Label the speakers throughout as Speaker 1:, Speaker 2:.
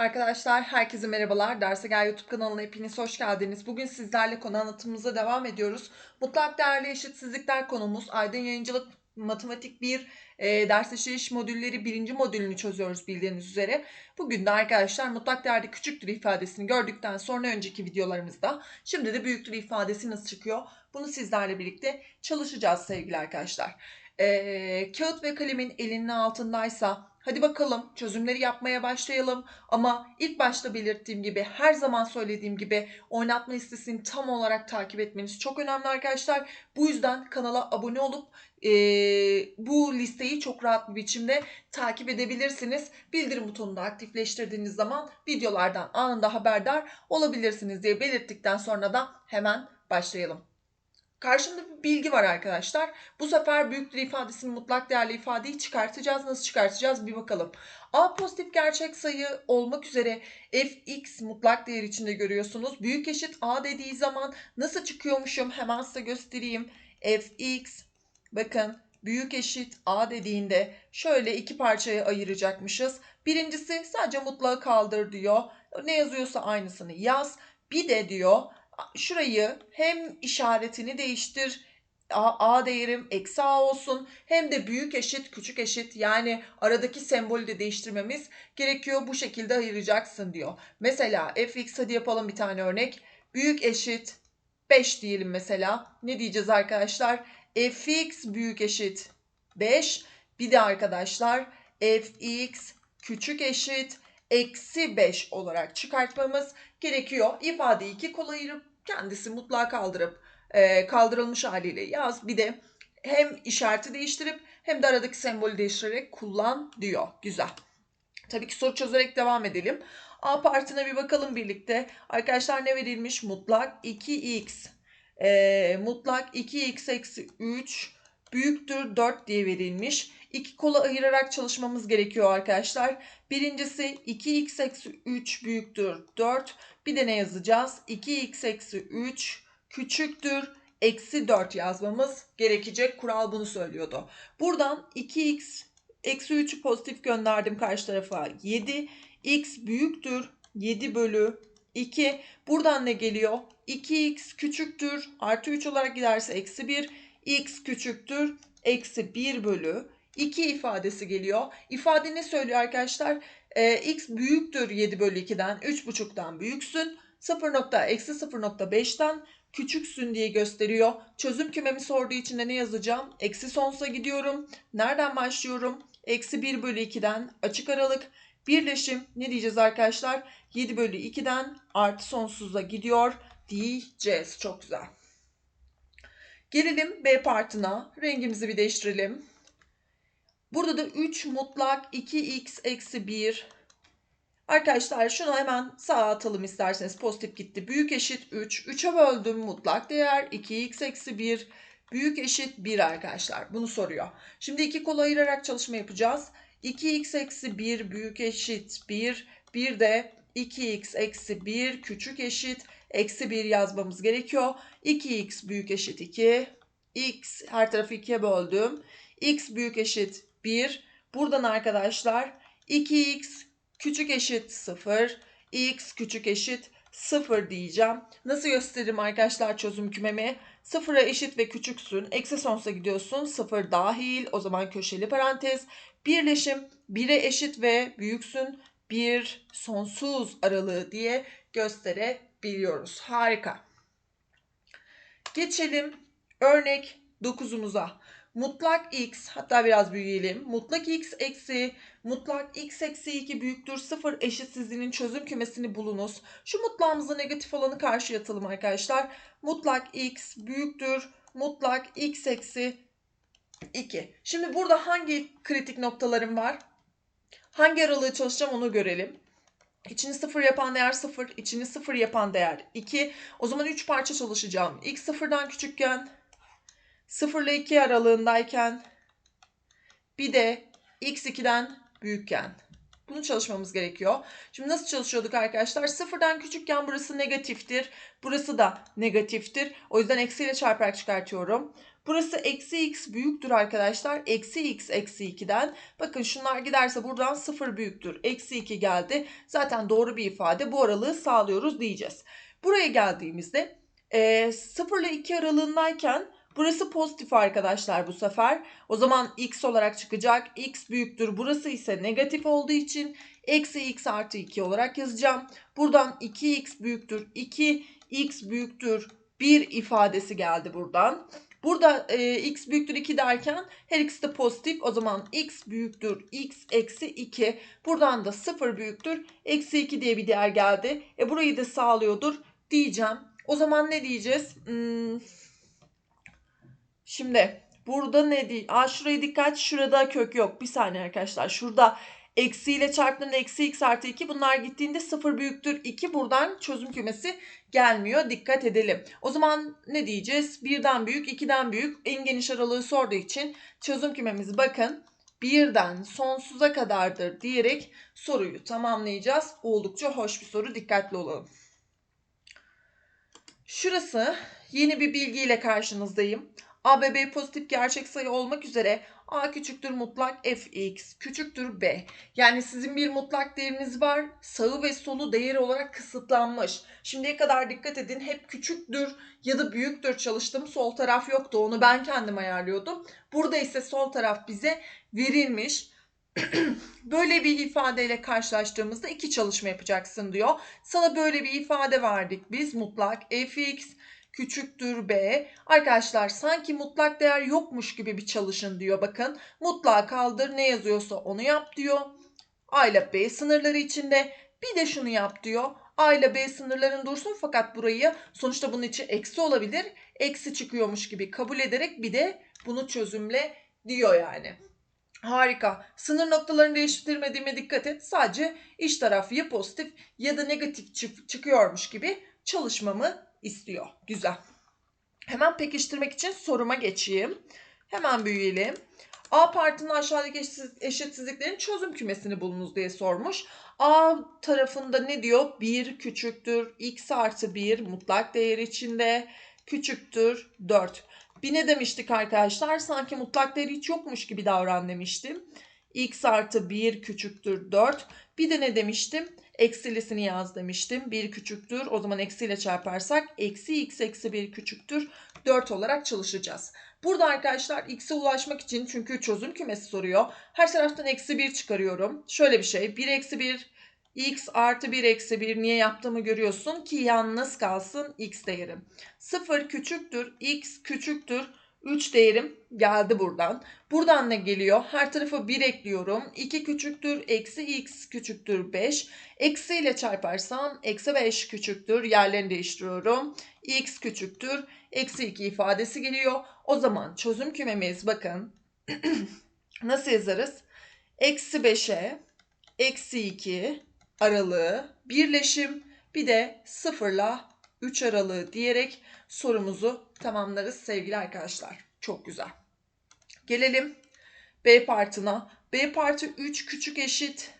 Speaker 1: Arkadaşlar herkese merhabalar. Derse Gel YouTube kanalına hepiniz hoş geldiniz. Bugün sizlerle konu anlatımımıza devam ediyoruz. Mutlak değerli eşitsizlikler konumuz. Aydın Yayıncılık Matematik 1 e, ders işleyiş modülleri birinci modülünü çözüyoruz bildiğiniz üzere. Bugün de arkadaşlar mutlak değerde küçüktür ifadesini gördükten sonra önceki videolarımızda şimdi de büyüktür ifadesi nasıl çıkıyor? Bunu sizlerle birlikte çalışacağız sevgili arkadaşlar. E, kağıt ve kalemin elinin altındaysa Hadi bakalım çözümleri yapmaya başlayalım. Ama ilk başta belirttiğim gibi her zaman söylediğim gibi oynatma listesini tam olarak takip etmeniz çok önemli arkadaşlar. Bu yüzden kanala abone olup e, bu listeyi çok rahat bir biçimde takip edebilirsiniz. Bildirim butonunu da aktifleştirdiğiniz zaman videolardan anında haberdar olabilirsiniz diye belirttikten sonra da hemen başlayalım. Karşımda bir bilgi var arkadaşlar. Bu sefer büyüktür ifadesinin mutlak değerli ifadeyi çıkartacağız. Nasıl çıkartacağız bir bakalım. A pozitif gerçek sayı olmak üzere fx mutlak değer içinde görüyorsunuz. Büyük eşit a dediği zaman nasıl çıkıyormuşum hemen size göstereyim. fx bakın büyük eşit a dediğinde şöyle iki parçaya ayıracakmışız. Birincisi sadece mutlağı kaldır diyor. Ne yazıyorsa aynısını yaz. Bir de diyor şurayı hem işaretini değiştir A, A değerim eksi A olsun hem de büyük eşit küçük eşit yani aradaki sembolü de değiştirmemiz gerekiyor. Bu şekilde ayıracaksın diyor. Mesela fx hadi yapalım bir tane örnek. Büyük eşit 5 diyelim mesela. Ne diyeceğiz arkadaşlar? fx büyük eşit 5. Bir de arkadaşlar fx küçük eşit eksi 5 olarak çıkartmamız gerekiyor. İfadeyi iki kola ayırıp kendisi mutlağa kaldırıp e, kaldırılmış haliyle yaz. Bir de hem işareti değiştirip hem de aradaki sembolü değiştirerek kullan diyor. Güzel. Tabii ki soru çözerek devam edelim. A partine bir bakalım birlikte. Arkadaşlar ne verilmiş? Mutlak 2x. E, mutlak 2x eksi 3 büyüktür 4 diye verilmiş. İki kola ayırarak çalışmamız gerekiyor arkadaşlar. Birincisi 2x eksi 3 büyüktür 4. Bir de ne yazacağız? 2x eksi 3 küçüktür eksi 4 yazmamız gerekecek. Kural bunu söylüyordu. Buradan 2x eksi 3'ü pozitif gönderdim karşı tarafa 7. x büyüktür 7 bölü 2. Buradan ne geliyor? 2x küçüktür artı 3 olarak giderse eksi 1. x küçüktür eksi 1 bölü 2 ifadesi geliyor. İfade ne söylüyor arkadaşlar? Ee, x büyüktür 7 bölü 2'den 3,5'tan büyüksün. 0 nokta eksi 0.5'ten küçüksün diye gösteriyor. Çözüm kümemi sorduğu için de ne yazacağım? Eksi sonsuza gidiyorum. Nereden başlıyorum? Eksi 1 bölü 2'den açık aralık. Birleşim ne diyeceğiz arkadaşlar? 7 bölü 2'den artı sonsuza gidiyor diyeceğiz. Çok güzel. Gelelim B partına. Rengimizi bir değiştirelim. Burada da 3 mutlak 2x eksi 1. Arkadaşlar şunu hemen sağa atalım isterseniz. Pozitif gitti. Büyük eşit 3. 3'e böldüm mutlak değer 2x eksi 1. Büyük eşit 1 arkadaşlar. Bunu soruyor. Şimdi iki kolu ayırarak çalışma yapacağız. 2x eksi 1 büyük eşit 1. Bir de 2x eksi 1 küçük eşit eksi 1 yazmamız gerekiyor. 2x büyük eşit 2. x her tarafı 2'ye böldüm. x büyük eşit 1. Buradan arkadaşlar 2x küçük eşit 0. x küçük eşit 0 diyeceğim. Nasıl gösteririm arkadaşlar çözüm kümemi? 0'a eşit ve küçüksün. Eksi sonsuza gidiyorsun. 0 dahil. O zaman köşeli parantez. Birleşim 1'e eşit ve büyüksün. 1 sonsuz aralığı diye gösterebiliyoruz. Harika. Geçelim örnek 9'umuza. Mutlak x hatta biraz büyüyelim. Mutlak x eksi mutlak x eksi 2 büyüktür 0 eşitsizliğinin çözüm kümesini bulunuz. Şu mutlağımızda negatif olanı karşıya atalım arkadaşlar. Mutlak x büyüktür mutlak x eksi 2. Şimdi burada hangi kritik noktalarım var? Hangi aralığı çalışacağım onu görelim. İçini 0 yapan değer 0, içini 0 yapan değer 2. O zaman 3 parça çalışacağım. x 0'dan küçükken 0 ile 2 aralığındayken bir de x2'den büyükken. Bunu çalışmamız gerekiyor. Şimdi nasıl çalışıyorduk arkadaşlar? Sıfırdan küçükken burası negatiftir. Burası da negatiftir. O yüzden eksiyle çarparak çıkartıyorum. Burası eksi x büyüktür arkadaşlar. Eksi x eksi 2'den. Bakın şunlar giderse buradan 0 büyüktür. Eksi 2 geldi. Zaten doğru bir ifade. Bu aralığı sağlıyoruz diyeceğiz. Buraya geldiğimizde e, 0 ile 2 aralığındayken burası pozitif arkadaşlar bu sefer. O zaman x olarak çıkacak. x büyüktür. Burası ise negatif olduğu için eksi x artı 2 olarak yazacağım. Buradan 2x büyüktür. 2 x büyüktür 1 ifadesi geldi buradan. Burada e, x büyüktür 2 derken her ikisi de pozitif. O zaman x büyüktür x eksi 2. Buradan da 0 büyüktür eksi 2 diye bir değer geldi. E burayı da sağlıyordur diyeceğim. O zaman ne diyeceğiz? Hmm. Şimdi burada ne diye? Aa şuraya dikkat. Şurada kök yok. Bir saniye arkadaşlar. Şurada eksiyle çarptığında eksi x artı 2 bunlar gittiğinde 0 büyüktür 2 buradan çözüm kümesi gelmiyor. Dikkat edelim. O zaman ne diyeceğiz? 1'den büyük 2'den büyük en geniş aralığı sorduğu için çözüm kümemizi bakın birden sonsuza kadardır diyerek soruyu tamamlayacağız. Oldukça hoş bir soru. Dikkatli olalım. Şurası yeni bir bilgiyle karşınızdayım. A ve B pozitif gerçek sayı olmak üzere A küçüktür mutlak fx küçüktür b. Yani sizin bir mutlak değeriniz var. Sağı ve solu değer olarak kısıtlanmış. Şimdiye kadar dikkat edin hep küçüktür ya da büyüktür çalıştım. Sol taraf yoktu onu ben kendim ayarlıyordum. Burada ise sol taraf bize verilmiş. böyle bir ifadeyle karşılaştığımızda iki çalışma yapacaksın diyor. Sana böyle bir ifade verdik biz mutlak fx küçüktür b. Arkadaşlar sanki mutlak değer yokmuş gibi bir çalışın diyor bakın. Mutlak kaldır ne yazıyorsa onu yap diyor. A ile B sınırları içinde bir de şunu yap diyor. A ile B sınırların dursun fakat burayı sonuçta bunun için eksi olabilir. Eksi çıkıyormuş gibi kabul ederek bir de bunu çözümle diyor yani. Harika. Sınır noktalarını değiştirmediğime dikkat et. Sadece iç taraf ya pozitif ya da negatif çıkıyormuş gibi çalışmamı istiyor. Güzel. Hemen pekiştirmek için soruma geçeyim. Hemen büyüyelim. A partinin aşağıdaki eşitsizliklerin çözüm kümesini bulunuz diye sormuş. A tarafında ne diyor? 1 küçüktür x artı 1 mutlak değer içinde küçüktür 4. Bir ne demiştik arkadaşlar? Sanki mutlak değeri hiç yokmuş gibi davran demiştim. x artı 1 küçüktür 4. Bir de ne demiştim? Eksilisini yaz demiştim. 1 küçüktür. O zaman eksiyle çarparsak eksi x eksi 1 küçüktür. 4 olarak çalışacağız. Burada arkadaşlar x'e ulaşmak için çünkü çözüm kümesi soruyor. Her taraftan eksi 1 çıkarıyorum. Şöyle bir şey. 1 eksi 1 x artı 1 eksi 1 niye yaptığımı görüyorsun ki yalnız kalsın x değerim. 0 küçüktür x küçüktür 3 değerim geldi buradan. Buradan ne geliyor? Her tarafa 1 ekliyorum. 2 küçüktür. Eksi x küçüktür 5. Eksi ile çarparsam eksi 5 küçüktür. Yerlerini değiştiriyorum. x küçüktür. Eksi 2 ifadesi geliyor. O zaman çözüm kümemiz bakın. Nasıl yazarız? Eksi 5'e eksi 2 aralığı birleşim bir de 0 ile 3 aralığı diyerek sorumuzu tamamlarız sevgili arkadaşlar. Çok güzel. Gelelim B partına. B parti 3 küçük eşit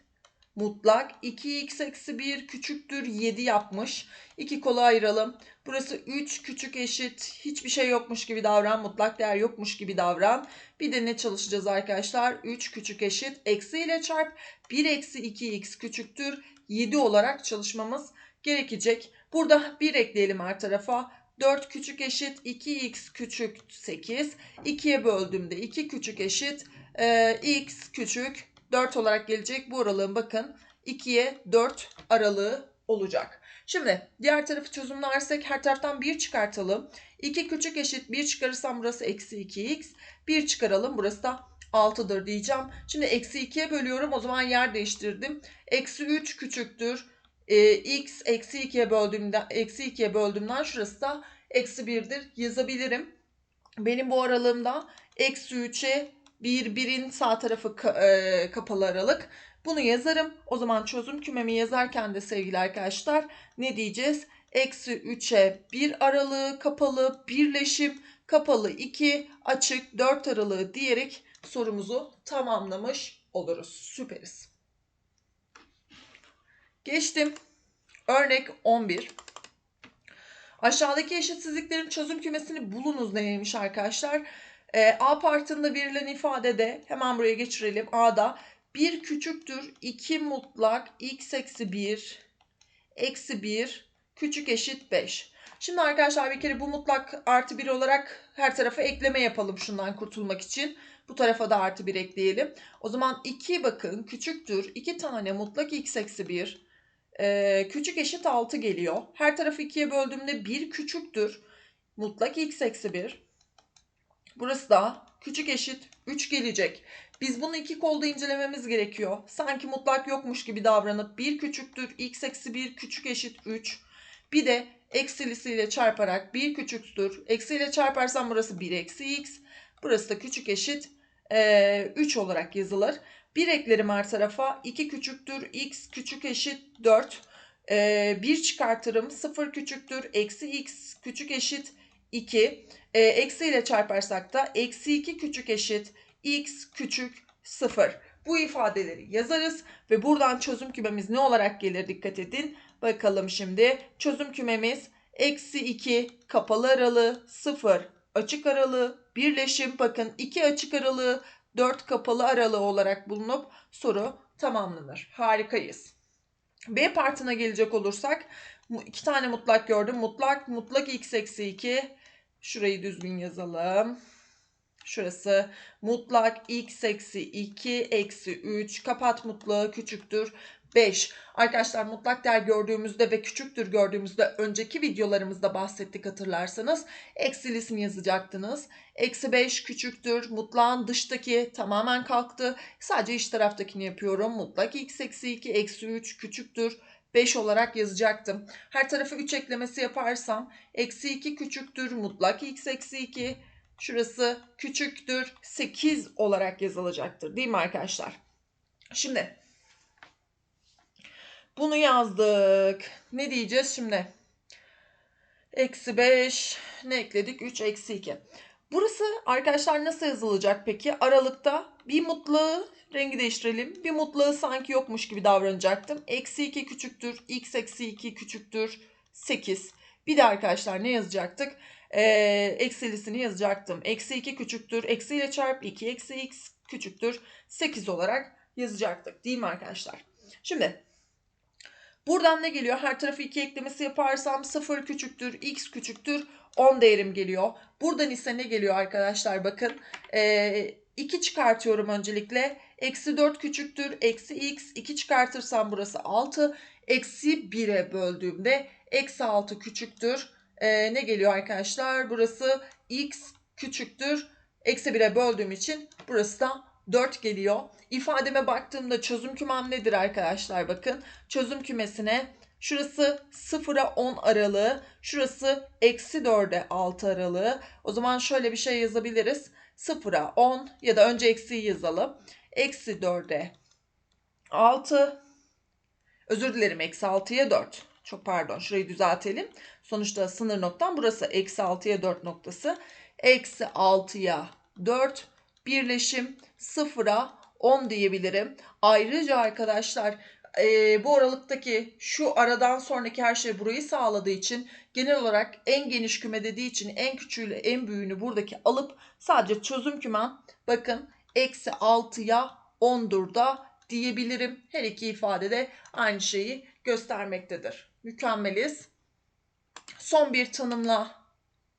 Speaker 1: mutlak 2x eksi 1 küçüktür 7 yapmış. İki kola ayıralım. Burası 3 küçük eşit hiçbir şey yokmuş gibi davran. Mutlak değer yokmuş gibi davran. Bir de ne çalışacağız arkadaşlar? 3 küçük eşit eksi ile çarp 1 eksi 2x küçüktür 7 olarak çalışmamız gerekecek. Burada 1 ekleyelim her tarafa. 4 küçük eşit 2x küçük 8. 2'ye böldüğümde 2 küçük eşit e, x küçük 4 olarak gelecek. Bu aralığın bakın 2'ye 4 aralığı olacak. Şimdi diğer tarafı çözümlersek her taraftan 1 çıkartalım. 2 küçük eşit 1 çıkarırsam burası eksi 2x. 1 çıkaralım burası da 6'dır diyeceğim. Şimdi eksi 2'ye bölüyorum o zaman yer değiştirdim. Eksi 3 küçüktür e, x eksi 2'ye böldüğümden eksi 2'ye böldüğümden şurası da eksi 1'dir yazabilirim. Benim bu aralığımda eksi 3'e 1 1'in sağ tarafı e, kapalı aralık. Bunu yazarım. O zaman çözüm kümemi yazarken de sevgili arkadaşlar ne diyeceğiz? Eksi 3'e 1 aralığı kapalı birleşim kapalı 2 açık 4 aralığı diyerek sorumuzu tamamlamış oluruz. Süperiz. Geçtim. Örnek 11. Aşağıdaki eşitsizliklerin çözüm kümesini bulunuz neymiş arkadaşlar? Ee, A partında verilen ifadede hemen buraya geçirelim. A'da 1 küçüktür 2 mutlak x eksi 1 eksi 1 küçük eşit 5. Şimdi arkadaşlar bir kere bu mutlak artı 1 olarak her tarafa ekleme yapalım şundan kurtulmak için. Bu tarafa da artı 1 ekleyelim. O zaman 2 bakın küçüktür 2 tane mutlak x eksi 1 ee, küçük eşit 6 geliyor. Her tarafı 2'ye böldüğümde 1 küçüktür mutlak x eksi 1. Burası da küçük eşit 3 gelecek. Biz bunu iki kolda incelememiz gerekiyor. Sanki mutlak yokmuş gibi davranıp 1 küçüktür x eksi 1 küçük eşit 3. Bir de eksilisiyle çarparak 1 küçüktür. Eksiyle çarparsam burası 1 eksi x. Burası da küçük eşit e, 3 olarak yazılır. 1 eklerim her tarafa. 2 küçüktür x küçük eşit 4. E, 1 çıkartırım 0 küçüktür eksi x küçük eşit 2. E, eksi ile çarparsak da eksi 2 küçük eşit x küçük 0. Bu ifadeleri yazarız ve buradan çözüm kümemiz ne olarak gelir dikkat edin. Bakalım şimdi çözüm kümemiz eksi 2 kapalı aralığı 0 açık aralığı birleşim bakın 2 açık aralığı 4 kapalı aralığı olarak bulunup soru tamamlanır. Harikayız. B partına gelecek olursak iki tane mutlak gördüm. Mutlak mutlak x eksi 2 şurayı düzgün yazalım. Şurası mutlak x eksi 2 eksi 3 kapat mutlağı küçüktür 5. Arkadaşlar mutlak değer gördüğümüzde ve küçüktür gördüğümüzde önceki videolarımızda bahsettik hatırlarsanız. Eksilisini yazacaktınız. Eksi 5 küçüktür. Mutlağın dıştaki tamamen kalktı. Sadece iç taraftakini yapıyorum. Mutlak x eksi 2 eksi 3 küçüktür. 5 olarak yazacaktım. Her tarafa 3 eklemesi yaparsam eksi 2 küçüktür. Mutlak x eksi 2 şurası küçüktür. 8 olarak yazılacaktır. Değil mi arkadaşlar? Şimdi bunu yazdık. Ne diyeceğiz şimdi? Eksi 5. Ne ekledik? 3 eksi 2. Burası arkadaşlar nasıl yazılacak peki? Aralıkta bir mutlağı rengi değiştirelim. Bir mutlağı sanki yokmuş gibi davranacaktım. Eksi 2 küçüktür. X eksi 2 küçüktür. 8. Bir de arkadaşlar ne yazacaktık? Ee, eksilisini yazacaktım. Eksi 2 küçüktür. Eksi ile çarp 2 eksi x küçüktür. 8 olarak yazacaktık. Değil mi arkadaşlar? Şimdi Buradan ne geliyor? Her tarafı 2 eklemesi yaparsam 0 küçüktür, x küçüktür 10 değerim geliyor. Buradan ise ne geliyor arkadaşlar bakın. Ee, 2 çıkartıyorum öncelikle. Eksi 4 küçüktür, eksi x. 2 çıkartırsam burası 6. Eksi 1'e böldüğümde eksi 6 küçüktür. Ee, ne geliyor arkadaşlar? Burası x küçüktür. Eksi 1'e böldüğüm için burası da 4 geliyor. İfademe baktığımda çözüm kümem nedir arkadaşlar bakın. Çözüm kümesine şurası 0'a 10 aralığı, şurası eksi 4'e 6 aralığı. O zaman şöyle bir şey yazabiliriz. 0'a 10 ya da önce eksiyi yazalım. Eksi 4'e 6. Özür dilerim eksi 6'ya 4. Çok pardon şurayı düzeltelim. Sonuçta sınır noktam burası. Eksi 6'ya 4 noktası. Eksi 6'ya 4 birleşim 0'a 10 diyebilirim. Ayrıca arkadaşlar e, bu aralıktaki şu aradan sonraki her şey burayı sağladığı için genel olarak en geniş küme dediği için en küçüğüyle en büyüğünü buradaki alıp sadece çözüm kümem bakın eksi 6'ya 10'dur da diyebilirim. Her iki ifade de aynı şeyi göstermektedir. Mükemmeliz. Son bir tanımla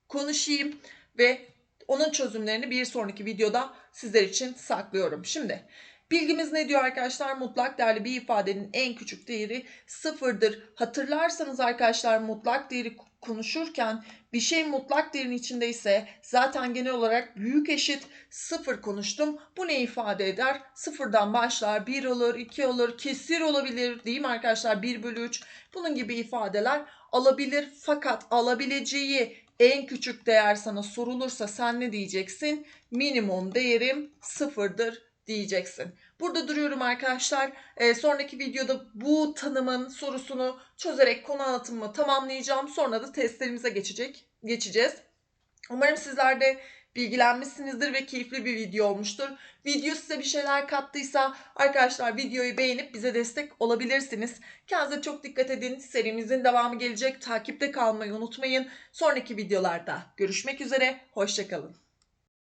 Speaker 1: konuşayım ve onun çözümlerini bir sonraki videoda sizler için saklıyorum. Şimdi bilgimiz ne diyor arkadaşlar? Mutlak değerli bir ifadenin en küçük değeri sıfırdır. Hatırlarsanız arkadaşlar mutlak değeri konuşurken bir şey mutlak değerin içindeyse zaten genel olarak büyük eşit sıfır konuştum. Bu ne ifade eder? Sıfırdan başlar 1 olur 2 olur kesir olabilir değil mi arkadaşlar 1 bölü 3 bunun gibi ifadeler alabilir fakat alabileceği en küçük değer sana sorulursa sen ne diyeceksin? Minimum değerim sıfırdır diyeceksin. Burada duruyorum arkadaşlar. Ee, sonraki videoda bu tanımın sorusunu çözerek konu anlatımımı tamamlayacağım. Sonra da testlerimize geçecek, geçeceğiz. Umarım sizler de bilgilenmişsinizdir ve keyifli bir video olmuştur. Video size bir şeyler kattıysa arkadaşlar videoyu beğenip bize destek olabilirsiniz. Kendinize çok dikkat edin. Serimizin devamı gelecek. Takipte kalmayı unutmayın. Sonraki videolarda görüşmek üzere. Hoşçakalın.